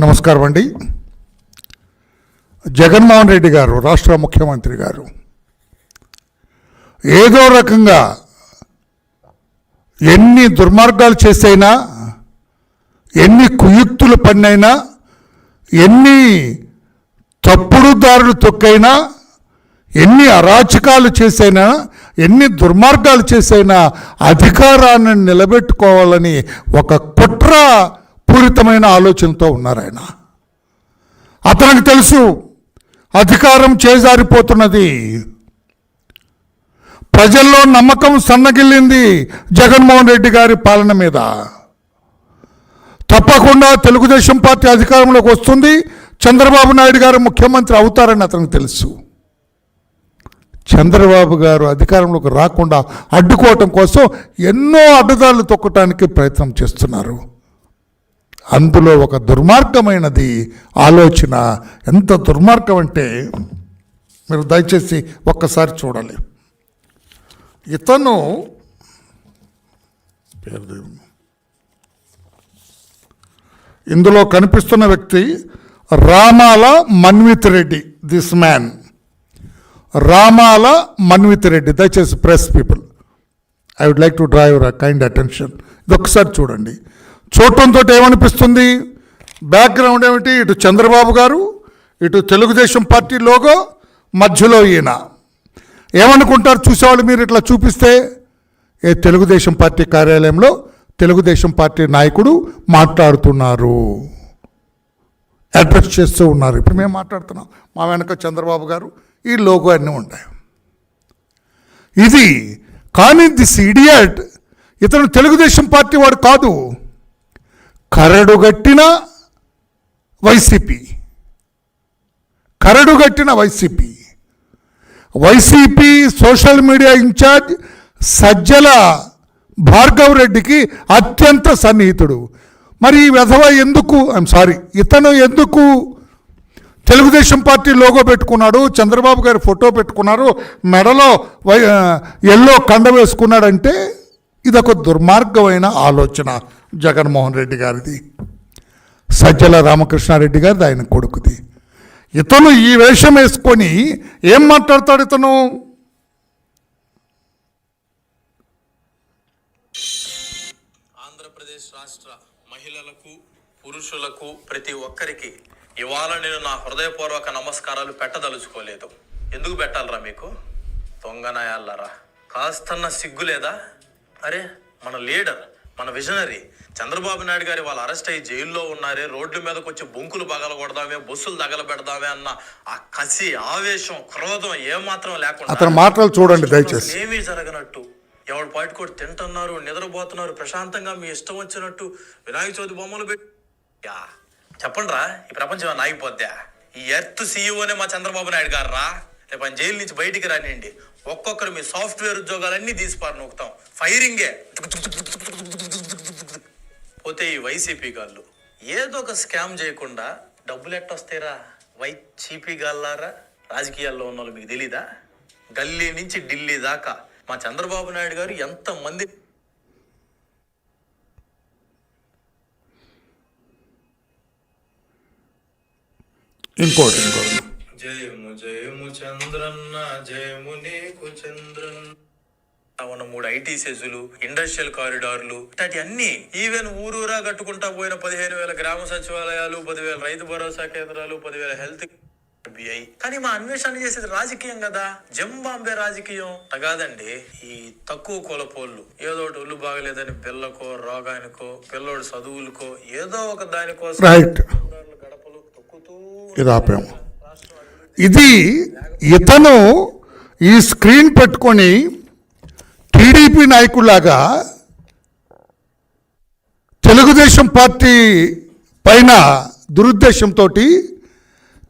నమస్కారం అండి. జగన్మోహన్ రెడ్డి గారు రాష్ట్ర ముఖ్యమంత్రి గారు ఏదో రకంగా ఎన్ని దుర్మార్గాలు చేసైనా ఎన్ని కుయుక్తులు పన్నైనా ఎన్ని తప్పుడు దారులు తొక్కైనా ఎన్ని అరాచకాలు చేసైనా ఎన్ని దుర్మార్గాలు చేసైనా అధికారాన్ని నిలబెట్టుకోవాలని ఒక కుట్ర పూరితమైన ఆలోచనతో ఉన్నారు ఆయన. అతనికి తెలుసు అధికారం చేజారిపోతున్నది. ప్రజల్లో నమ్మకం సన్నగిల్లింది జగన్మోహన్ రెడ్డి గారి పాలన మీద. తప్పకుండా తెలుగుదేశం పార్టీ అధికారంలోకి వస్తుంది. చంద్రబాబు నాయుడు గారు ముఖ్యమంత్రి అవుతారని అతనికి తెలుసు. చంద్రబాబు గారు అధికారంలోకి రాకుండా అడ్డుకోవటం కోసం ఎన్నో అడ్డదారులు తొక్కటానికి ప్రయత్నం చేస్తున్నారు. అందులో ఒక దుర్మార్గమైనది ఆలోచన. ఎంత దుర్మార్గం అంటే మీరు దయచేసి ఒక్కసారి చూడాలి ఇతను పేరు ఇందులో కనిపిస్తున్న వ్యక్తి రామాల మన్విత్ రెడ్డి దిస్ మ్యాన్. రామాల మన్విత్ రెడ్డి దయచేసి press people. I would like to draw your kind attention. ఇది ఒకసారి చూడండి. చూడటంతో ఏమనిపిస్తుంది? బ్యాక్గ్రౌండ్ ఏమిటి? ఇటు చంద్రబాబు గారు ఇటు తెలుగుదేశం పార్టీ లోగో మధ్యలో ఈయన. ఏమనుకుంటారు చూసేవాళ్ళు మీరు ఇట్లా చూపిస్తే? ఏ తెలుగుదేశం పార్టీ కార్యాలయంలో తెలుగుదేశం పార్టీ నాయకుడు మాట్లాడుతున్నారు. అడ్రస్ చేస్తూ ఉన్నారు. ఇప్పుడు మేము మాట్లాడుతున్నాం. మా వెనక చంద్రబాబు గారు ఈ లోగో అన్నీ ఉంటాయి. ఇది కానీ దిస్ ఇడియట్ ఇతను తెలుగుదేశం పార్టీ వాడు కాదు. కరడుగట్టిన YCP. కరడుగట్టిన YCP. YCP social media incharge Sajjala Bhargav రెడ్డికి అత్యంత సన్నిహితుడు. మరి ఈ వెధవ ఎందుకు ఐఎమ్ సారీ ఇతను ఎందుకు తెలుగుదేశం పార్టీ లోగో పెట్టుకున్నాడు చంద్రబాబు గారి ఫోటో పెట్టుకున్నారు మెడలో వై ఎల్లో కండ వేసుకున్నాడంటే ఇదొక దుర్మార్గమైన ఆలోచన జగన్మోహన్ రెడ్డి గారిది. సజ్జల రామకృష్ణారెడ్డి గారిది ఆయన కొడుకుది. ఇతను ఈ వేషం వేసుకొని ఏం మాట్లాడతాడు ఇతను? ఆంధ్రప్రదేశ్ రాష్ట్ర మహిళలకు పురుషులకు ప్రతి ఒక్కరికి ఇవాళ నేను నా హృదయపూర్వక నమస్కారాలు పెట్టదలుచుకోలేదు. ఎందుకు పెట్టాలరా మీకు? దొంగనాయాలరా కాస్తన్న సిగ్గు లేదా? అరే మన లీడర్ మన విజనరీ. చంద్రబాబు నాయుడు గారి వాళ్ళు అరెస్ట్ అయ్యి జైల్లో ఉన్నారే రోడ్ల మీదకి వచ్చి బొంకులు పగలగొడదామే బస్సులు తగలబెడదామే అన్న ఆ కసి ఆవేశం క్రోధం ఏమాత్రం లేకుండా అతని మాటలు చూడండి దయచేసి. ఏమీ జరగనట్టు. ఎవడు పాటు కూడా తింటున్నారు నిద్రపోతున్నారు ప్రశాంతంగా మీ ఇష్టం వచ్చినట్టు వినాయక చవితి బొమ్మలు పెట్టి యా. చెప్పండి రా ఈ ప్రపంచం ఏమన్నా ఆగిపోద్దా? ఈ ఎర్త్ సీఈఓనే మా చంద్రబాబు నాయుడు గారు రా రేపు ఆయన జైలు నుంచి బయటికి రానియండి. ఒక్కొక్కరు మీ సాఫ్ట్వేర్ ఉద్యోగాలన్నీ తీసిపారు నూకుతాం ఫైరింగే. పోతే ఈ వైసీపీ గాళ్ళు. ఏదో ఒక స్కామ్ చేయకుండా డబ్బులు ఎట్టొస్తాయిరా? వైసీపీ గాళ్ళారా? రాజకీయాల్లో ఉన్న వాళ్ళు మీకు తెలీదా? గల్లీ నుంచి ఢిల్లీ దాకా. మా చంద్రబాబు నాయుడు గారు ఎంత మంది ఇంకోటి ఇంకోటి జయము జయము చంద్రన్న జయము నీకు చంద్రన్న. ఉన్న మూడు ఐటీ సెజులు ఇండస్ట్రియల్ కారిడార్లు ఇట్లాంటి అన్ని ఈవెన్ ఊరూరా కట్టుకుంటా పోయిన పదిహేను వేల గ్రామ సచివాలయాలు పదివేల రైతు భరోసా కేంద్రాలు పదివేల హెల్త్ బిఐ. కానీ మా అన్వేషణ చేసేది రాజకీయం కదా. జంబాంబే రాజకీయం. కాదండి ఈ తక్కువ కులపోళ్ళు ఏదో ఒకటి ఒళ్ళు బాగలేదని పిల్లకో రోగానికో పిల్లోడి చదువులకో ఏదో ఒక దానికోసం గడపలు తొక్కుతూ ఇది ఇతను ఈ స్క్రీన్ పెట్టుకొని టీడీపీ నాయకులాగా తెలుగుదేశం పార్టీ పైన దురుద్దేశంతో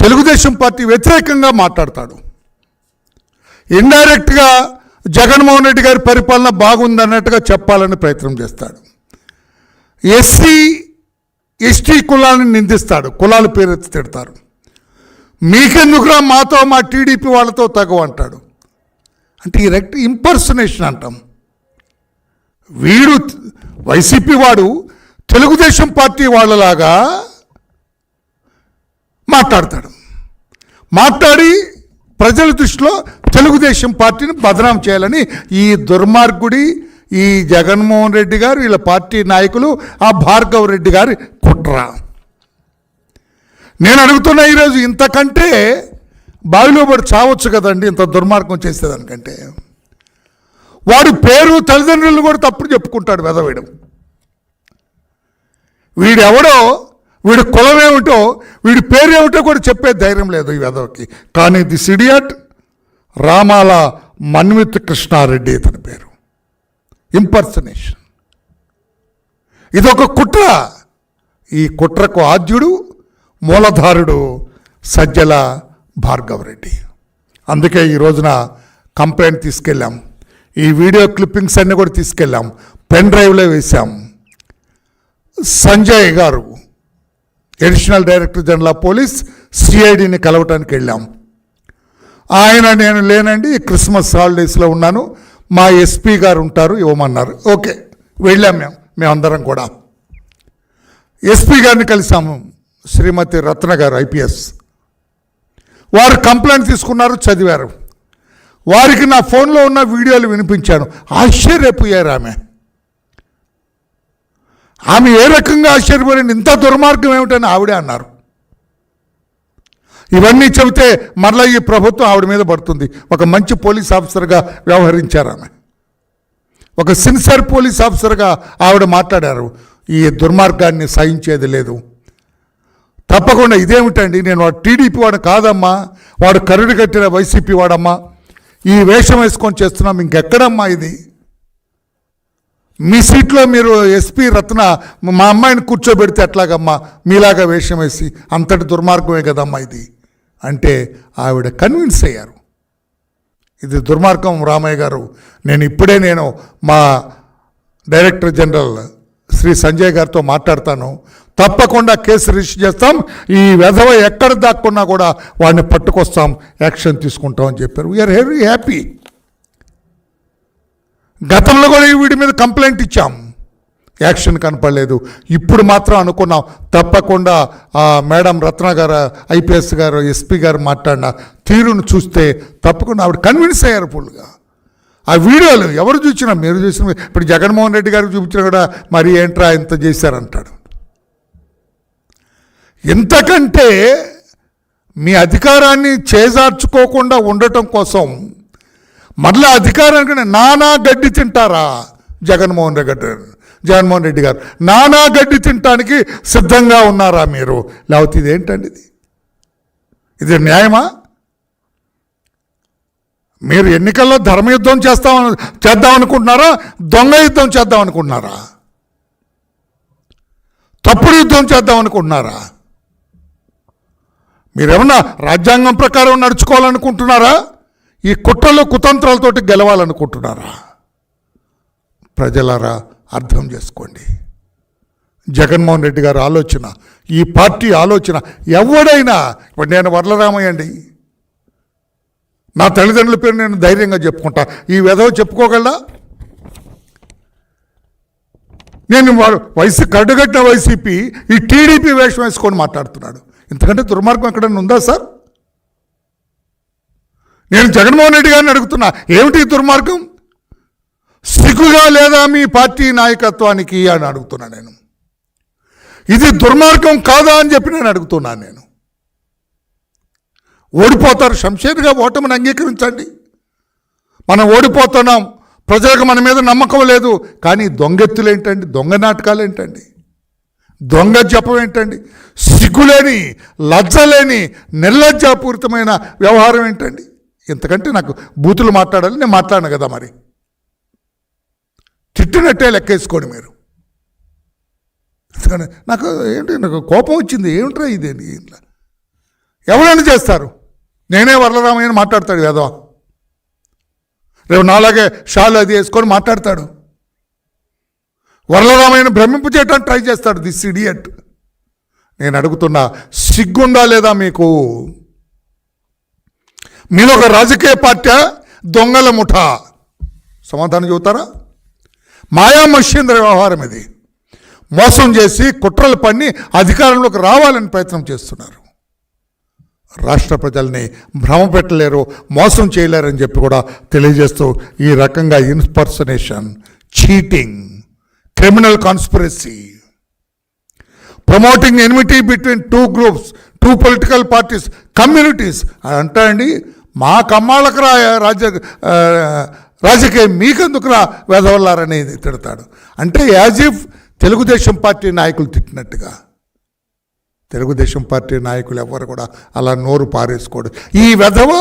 తెలుగుదేశం పార్టీ వ్యతిరేకంగా మాట్లాడతాడు. ఇండైరెక్ట్గా జగన్మోహన్ రెడ్డి గారి పరిపాలన బాగుందన్నట్టుగా చెప్పాలని ప్రయత్నం చేస్తాడు. ఎస్సీ ఎస్టీ కులాన్ని నిందిస్తాడు. కులాల పేరెత్తి తిడతారు. మీకెందుకురా మాతో మా టీడీపీ వాళ్ళతో తగు అంటాడు. అంటే ఈ రెక్ట్ ఇంపర్సనేషన్ అంటాం. వీడు వైసీపీ వాడు తెలుగుదేశం పార్టీ వాళ్ళలాగా మాట్లాడతాడు. మాట్లాడి ప్రజల దృష్టిలో తెలుగుదేశం పార్టీని బదనాం చేయాలని ఈ దుర్మార్గుడి ఈ జగన్మోహన్ రెడ్డి గారు వీళ్ళ పార్టీ నాయకులు ఆ భార్గవ్ రెడ్డి గారి కుట్ర. నేను అడుగుతున్నా ఈరోజు ఇంతకంటే బావిలో పడి చావచ్చు కదండి ఇంత దుర్మార్గం చేసేదానికంటే వాడి పేరు తల్లిదండ్రులు కూడా తప్పుడు చెప్పుకుంటాడు వెదవేయడం. వీడెవడో వీడి కులం ఏమిటో వీడి పేరు ఏమిటో కూడా చెప్పే ధైర్యం లేదు ఈ వెదవకి. కానీ ది సిడియట్ రామాల మన్విత్ కృష్ణారెడ్డి ఇతని పేరు. ఇంపర్సనేషన్. ఇదొక కుట్ర. ఈ కుట్రకు ఆద్యుడు మూలధారుడు సజ్జల భార్గవరెడ్డి. అందుకే ఈ రోజున కంప్లైంట్ తీసుకెళ్ళాం. ఈ వీడియో క్లిప్పింగ్స్ అన్నీ కూడా తీసుకెళ్ళాం. పెన్ డ్రైవ్లో వేశాం. Sanjay garu additional director general of police సిఐడిని కలవటానికి వెళ్ళాం. ఆయన నేను లేనండి క్రిస్మస్ హాలిడేస్లో ఉన్నాను. మా ఎస్పీ గారు ఉంటారు ఇవ్వమన్నారు. ఓకే వెళ్ళాం మేము మేమందరం కూడా. ఎస్పీ గారిని కలిసాము. శ్రీమతి రత్న గారు ఐపీఎస్. వారు కంప్లైంట్ తీసుకున్నారు చదివారు. వారికి నా ఫోన్లో ఉన్న వీడియోలు వినిపించాను. ఆశ్చర్యపోయారు ఆమె. ఆమె ఏ రకంగా ఆశ్చర్యపోయింది ఇంత దుర్మార్గం ఏమిటని ఆవిడే అన్నారు. ఇవన్నీ చెబితే మరలా ఈ ప్రభుత్వం ఆవిడ మీద పడుతుంది. ఒక మంచి పోలీస్ ఆఫీసర్గా వ్యవహరించారు ఆమె. ఒక సిన్సియర్ పోలీస్ ఆఫీసర్గా ఆవిడ మాట్లాడారు. ఈ దుర్మార్గాన్ని సహించేది లేదు. తప్పకుండా ఇదేమిటండి నేను వాడు టీడీపీ వాడు కాదమ్మా. వాడు కరుడు కట్టిన వైసీపీ వాడమ్మా. ఈ వేషం వేసుకొని చేస్తున్నాం. ఇంకెక్కడమ్మా ఇది? మీ సీట్లో మీరు ఎస్పీ రత్న మా అమ్మాయిని కూర్చోబెడితే ఎట్లాగమ్మా? మీలాగా వేషం వేసి అంతటి దుర్మార్గమే కదమ్మా ఇది? అంటే ఆవిడ కన్విన్స్ అయ్యారు. ఇది దుర్మార్గం రామయ్య గారు. నేను ఇప్పుడే నేను మా డైరెక్టర్ జనరల్ శ్రీ సంజయ్ గారితో మాట్లాడతాను. తప్పకుండా కేసు రిజిస్టర్ చేస్తాం. ఈ వెధవ ఎక్కడ దాక్కున్నా కూడా వాడిని పట్టుకొస్తాం యాక్షన్ తీసుకుంటాం అని చెప్పారు. వీఆర్ వెరీ హ్యాపీ గతంలో కూడా ఈ వీడి మీద కంప్లైంట్ ఇచ్చాం. యాక్షన్ కనపడలేదు. ఇప్పుడు మాత్రం అనుకున్నాం. తప్పకుండా ఆ మేడం రత్న గారు ఐపీఎస్ గారు ఎస్పీ గారు మాట్లాడిన తీరును చూస్తే తప్పకుండా ఆవిడ కన్విన్స్ అయ్యారు ఫుల్గా. ఆ వీడియోలు ఎవరు చూసినా మీరు చూసిన ఇప్పుడు జగన్మోహన్ రెడ్డి గారికి చూపించినా కూడా మరి ఏంట్రా ఇంత చేశారంటాడు. ఇంతకంటే మీ అధికారాన్ని చేజార్చుకోకుండా ఉండటం కోసం మరలా అధికారానికి నానా గడ్డి తింటారా జగన్మోహన్ రెడ్డి గారు? జగన్మోహన్ రెడ్డి గారు నానా గడ్డి తినటానికి సిద్ధంగా ఉన్నారా మీరు? లేకపోతే ఇది ఏంటండి ఇది? ఇది న్యాయమా? మీరు ఎన్నికల్లో ధర్మయుద్ధం చేస్తాం చేద్దాం అనుకుంటున్నారా దొంగ యుద్ధం చేద్దాం అనుకుంటున్నారా తప్పుడు యుద్ధం చేద్దాం అనుకుంటున్నారా మీరేమన్నా రాజ్యాంగం ప్రకారం నడుచుకోవాలనుకుంటున్నారా? ఈ కుట్రలు కుతంత్రాలతోటి గెలవాలనుకుంటున్నారా? ప్రజలారా అర్థం చేసుకోండి. జగన్మోహన్ రెడ్డి గారి ఆలోచన ఈ పార్టీ ఆలోచన ఎవడైనా ఇప్పుడు నేను వరలరామయ్య అండి. నా తల్లిదండ్రుల పేరు నేను ధైర్యంగా చెప్పుకుంటా. ఈ విధవ చెప్పుకోగలరా నేను వాడు వైసీ కడ్డుగట్టిన వైసీపీ ఈ టీడీపీ వేషం వేసుకొని మాట్లాడుతున్నాడు. ఇంతకంటే దుర్మార్గం ఎక్కడైనా ఉందా సార్? నేను జగన్మోహన్ రెడ్డి గారిని అడుగుతున్నా ఏమిటి దుర్మార్గం? సిగ్గుగా లేదా మీ పార్టీ నాయకత్వానికి అని అడుగుతున్నా నేను. ఇది దుర్మార్గం కాదా అని చెప్పి నేను అడుగుతున్నాను నేను. ఓడిపోతారు శంషేర్గా ఓటమిని అంగీకరించండి. మనం ఓడిపోతున్నాం ప్రజలకు మన మీద నమ్మకం లేదు కానీ దొంగెత్తులు ఏంటండి దొంగ నాటకాలు ఏంటండి దొంగ జపం ఏంటండి? సిగ్గులేని లజ్జలేని నిర్లజ్జాపూరితమైన వ్యవహారం ఏంటండి? ఇంతకంటే నాకు బూతులు మాట్లాడాలి నేను మాట్లాడను కదా మరి. తిట్టినట్టే లెక్కేసుకోండి మీరు. ఎందుకంటే నాకు ఏంటి నాకు కోపం వచ్చింది ఏమిట్రా ఇది ఇట్లా ఎవరైనా చేస్తారు. నేనే వరలరామయ్యని మాట్లాడతాడు కదా. రేపు నాలాగే షాలు అది వేసుకొని మాట్లాడతాడు. వరలరామయ్యను భ్రమింపు చేయడానికి ట్రై చేస్తాడు దిస్ ఇడియట్ నేను అడుగుతున్నా సిగ్గుందా లేదా మీకు? మీరు ఒక రాజకీయ పార్టీ దొంగల ముఠా. సమాధానం చెబుతారా? మాయా మహేంద్ర వ్యవహారం ఇది. మోసం చేసి కుట్రలు పన్ని అధికారంలోకి రావాలని ప్రయత్నం చేస్తున్నారు. రాష్ట్ర ప్రజల్ని భ్రమ పెట్టలేరు మోసం చేయలేరని చెప్పి కూడా తెలియజేస్తూ ఈ రకంగా impersonation cheating. Criminal conspiracy promoting enmity between two groups two political parties communities అని అంటారండి మా కమ్మాళ్ళకు రా రాజ్య రాజకీయం మీకెందుకు రా వెదవల్లారనేది తిడతాడు. అంటే యాజ్ ఇఫ్ తెలుగుదేశం పార్టీ నాయకులు తిట్టినట్టుగా. తెలుగుదేశం పార్టీ నాయకులు ఎవరు కూడా అలా నోరు పారేసుకోడు. ఈ వెధవ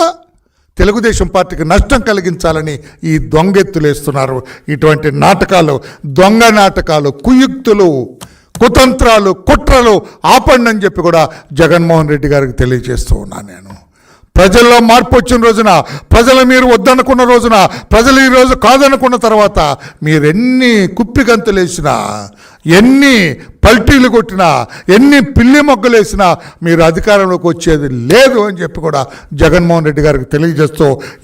తెలుగుదేశం పార్టీకి నష్టం కలిగించాలని ఈ దొంగెత్తులేస్తున్నారు ఇటువంటి నాటకాలు దొంగ నాటకాలు కుయుక్తులు కుతంత్రాలు కుట్రలు ఆపండి అని చెప్పి కూడా జగన్మోహన్ రెడ్డి గారికి తెలియజేస్తూ ఉన్నాను నేను. ప్రజల్లో మార్పు వచ్చిన రోజున ప్రజలు మీరు వద్దనుకున్న రోజున ప్రజలు ఈరోజు కాదనుకున్న తర్వాత మీరు ఎన్ని కుప్పిగంతులు వేసినా ఎన్ని పల్టీలు కొట్టినా ఎన్ని పిల్లి మొగ్గలు వేసినా మీరు అధికారంలోకి వచ్చేది లేదు అని చెప్పి కూడా జగన్మోహన్ రెడ్డి గారికి తెలియజేస్తూ